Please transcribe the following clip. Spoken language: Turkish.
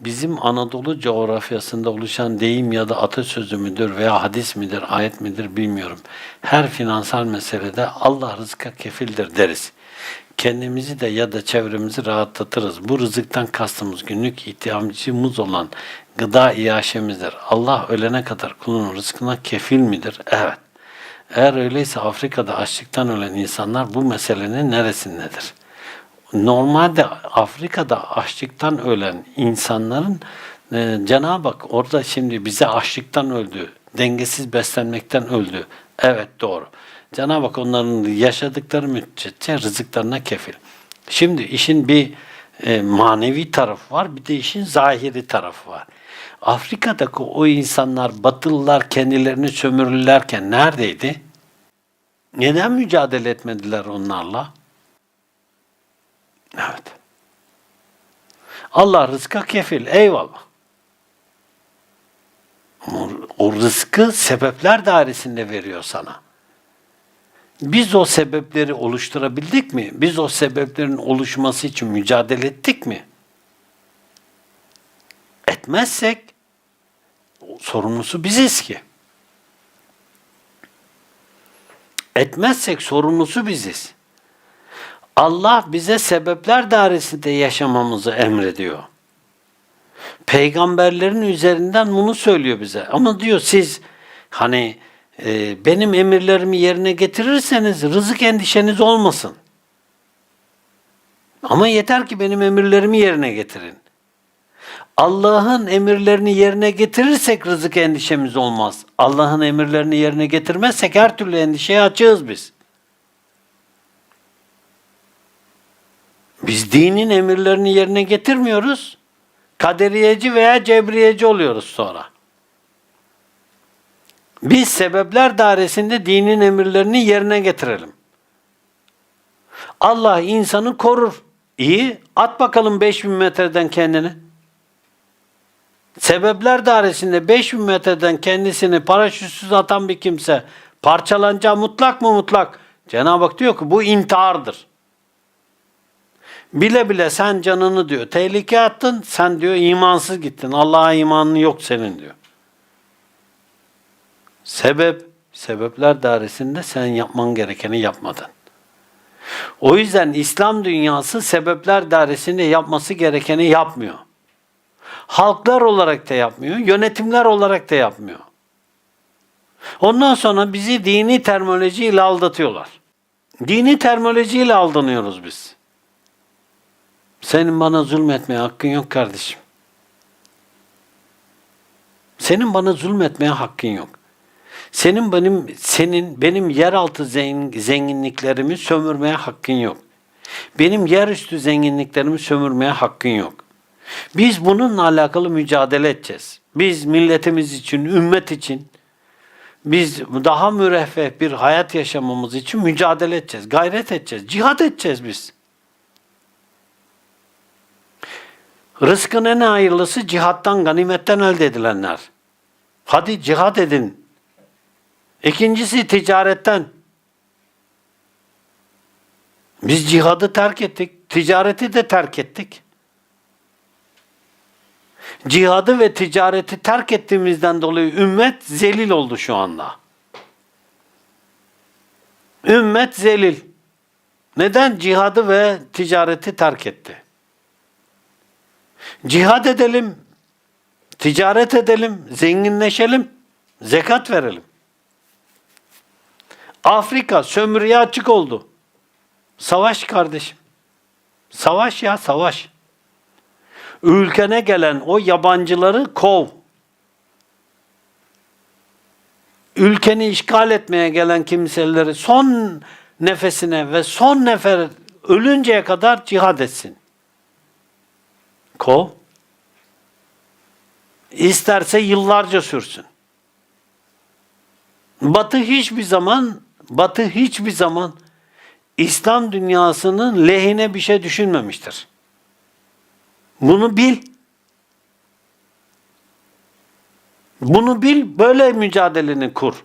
bizim Anadolu coğrafyasında oluşan deyim ya da atasözü müdür veya hadis midir, ayet midir bilmiyorum. Her finansal meselede Allah rızka kefildir deriz. Kendimizi de ya da çevremizi rahatlatırız. Bu rızıktan kastımız günlük ihtiyacımız olan gıda iaşemizdir. Allah ölene kadar kulun rızkına kefil midir? Evet. Eğer öyleyse Afrika'da açlıktan ölen insanlar bu meselenin neresindedir? Normalde Afrika'da açlıktan ölen insanların e, Cenab-ı Hak orada şimdi bize açlıktan öldü, dengesiz beslenmekten öldü. Evet doğru. Cenab-ı Hak onların yaşadıkları müddetçe rızıklarına kefil. Şimdi işin bir e, manevi tarafı var, bir de işin zahiri tarafı var. Afrika'daki o insanlar, Batılılar kendilerini sömürürlerken neredeydi? Neden mücadele etmediler onlarla? Evet. Allah rızka kefil. Eyvallah. O rızkı sebepler dairesinde veriyor sana. Biz o sebepleri oluşturabildik mi? Biz o sebeplerin oluşması için mücadele ettik mi? Etmezsek sorumlusu biziz ki. Etmezsek sorumlusu biziz. Allah bize sebepler dairesinde yaşamamızı emrediyor. Peygamberlerin üzerinden bunu söylüyor bize. Ama diyor siz hani e, benim emirlerimi yerine getirirseniz rızık endişeniz olmasın. Ama yeter ki benim emirlerimi yerine getirin. Allah'ın emirlerini yerine getirirsek rızık endişemiz olmaz. Allah'ın emirlerini yerine getirmezsek her türlü endişeye açığız biz. Biz dinin emirlerini yerine getirmiyoruz. Kaderiyeci veya cebriyeci oluyoruz sonra. Biz sebepler dairesinde dinin emirlerini yerine getirelim. Allah insanı korur. İyi, at bakalım 5000 metreden kendini. Sebepler dairesinde 5000 metreden kendisini paraşütsüz atan bir kimse parçalanacağı mutlak mı mutlak? Cenab-ı Hak diyor ki bu intihardır. Bile bile sen canını diyor tehlikeye attın, sen diyor imansız gittin. Allah'a imanın yok senin diyor. Sebep, sebepler dairesinde sen yapman gerekeni yapmadın. O yüzden İslam dünyası sebepler dairesinde yapması gerekeni yapmıyor. Halklar olarak da yapmıyor, yönetimler olarak da yapmıyor. Ondan sonra bizi dini terminolojiyle aldatıyorlar. Dini terminolojiyle aldanıyoruz biz. Senin bana zulmetmeye hakkın yok kardeşim. Senin bana zulmetmeye hakkın yok. Senin benim senin benim yeraltı zengin, zenginliklerimi sömürmeye hakkın yok. Benim yerüstü zenginliklerimi sömürmeye hakkın yok. Biz bununla alakalı mücadele edeceğiz. Biz milletimiz için, ümmet için, biz daha müreffeh bir hayat yaşamamız için mücadele edeceğiz, gayret edeceğiz, cihat edeceğiz biz. Rızkın en hayırlısı cihattan, ganimetten elde edilenler. Hadi cihat edin. İkincisi ticaretten. Biz cihadı terk ettik, ticareti de terk ettik. Cihadı ve ticareti terk ettiğimizden dolayı ümmet zelil oldu şu anda. Ümmet zelil. Neden? Cihadı ve ticareti terk etti. Cihad edelim, ticaret edelim, zenginleşelim, zekat verelim. Afrika sömürüye açık oldu. Savaş kardeşim. Savaş ya savaş. Ülkene gelen o yabancıları kov. Ülkeni işgal etmeye gelen kimseleri son nefesine ve son nefer ölünceye kadar cihad etsin. Kov. İsterse yıllarca sürsün. Batı hiçbir zaman Batı hiçbir zaman İslam dünyasının lehine bir şey düşünmemiştir. Bunu bil. Bunu bil, böyle mücadeleni kur.